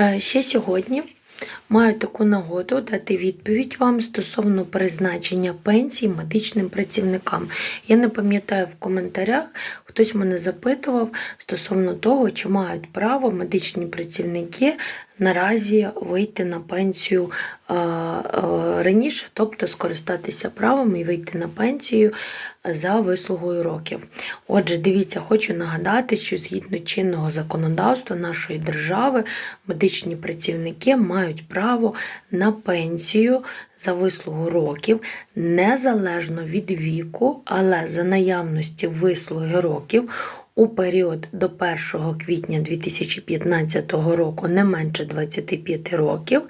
Е, Ще сьогодні маю таку нагоду дати відповідь вам стосовно призначення пенсій медичним працівникам. Я не пам'ятаю в коментарях, хтось мене запитував стосовно того, чи мають право медичні працівники наразі вийти на пенсію е, е, раніше, тобто скористатися правом і вийти на пенсію за вислугою років. Отже, дивіться, хочу нагадати, що згідно чинного законодавства нашої держави медичні працівники мають право на пенсію за вислугу років незалежно від віку, але за наявності вислуги років. У період до 1 квітня 2015 року не менше 25 років,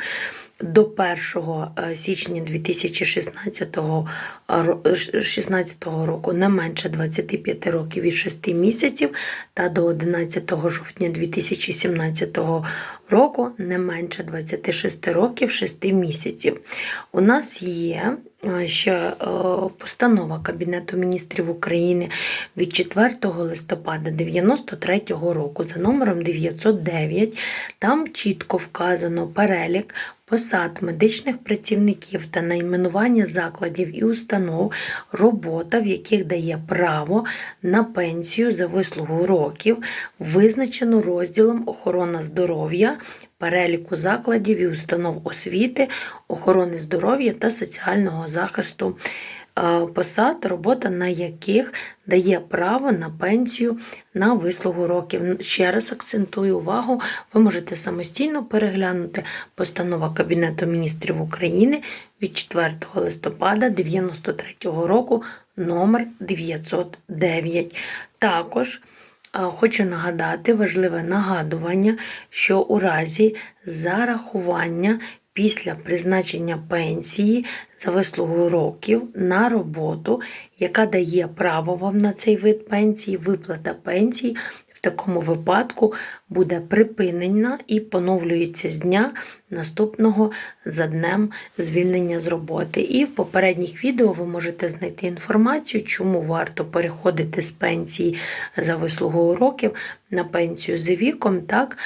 до 1 січня 2016 16 року не менше 25 років і 6 місяців, та до 11 жовтня 2017 року не менше 26 років 6 місяців. У нас є е, ще е, постанова Кабінету міністрів України від 4 листопада 93 року за номером 909. Там чітко вказано перелік посад медичних працівників та найменування закладів і установ, робота, в яких дає право на пенсію за вислугу років, визначено розділом охорона здоров'я, переліку закладів і установ освіти, охорони здоров'я та соціального захисту посад, робота на яких дає право на пенсію на вислугу років. Ще раз акцентую увагу, ви можете самостійно переглянути постанова Кабінету міністрів України від 4 листопада 93 року номер 909. Також Хочу нагадати важливе нагадування, що у разі зарахування після призначення пенсії за вислугу років на роботу, яка дає право вам на цей вид пенсії, виплата пенсії в такому випадку буде припинена і поновлюється з дня наступного за днем звільнення з роботи. І в попередніх відео ви можете знайти інформацію, чому варто переходити з пенсії за вислугою років на пенсію за віком, так?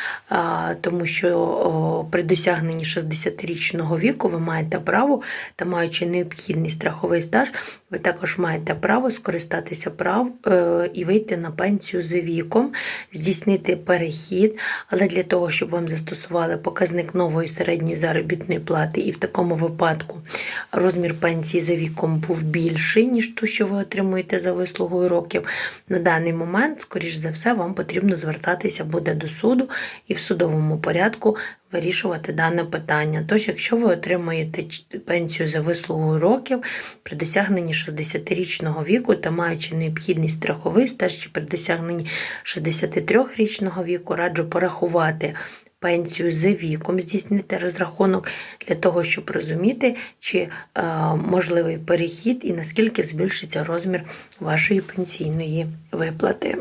Тому що при досягненні 60-річного віку ви маєте право та маючи необхідний страховий стаж, ви також маєте право скористатися прав е, і вийти на пенсію за віком, здійснити перехід, але для того, щоб вам застосували показник нової середньої заробітної плати, і в такому випадку розмір пенсії за віком був більший, ніж ту, що ви отримуєте за вислугою років. На даний момент, скоріш за все, вам потрібно звертатися буде до суду і в судовому порядку вирішувати дане питання. Тож, якщо ви отримуєте пенсію за вислугою років при досягненні 60-річного віку та маючи необхідний страховий стаж чи при досягненні 63-річного віку, раджу порахувати. Пенсію за віком здійснити розрахунок для того, щоб розуміти, чи е, можливий перехід і наскільки збільшиться розмір вашої пенсійної виплати.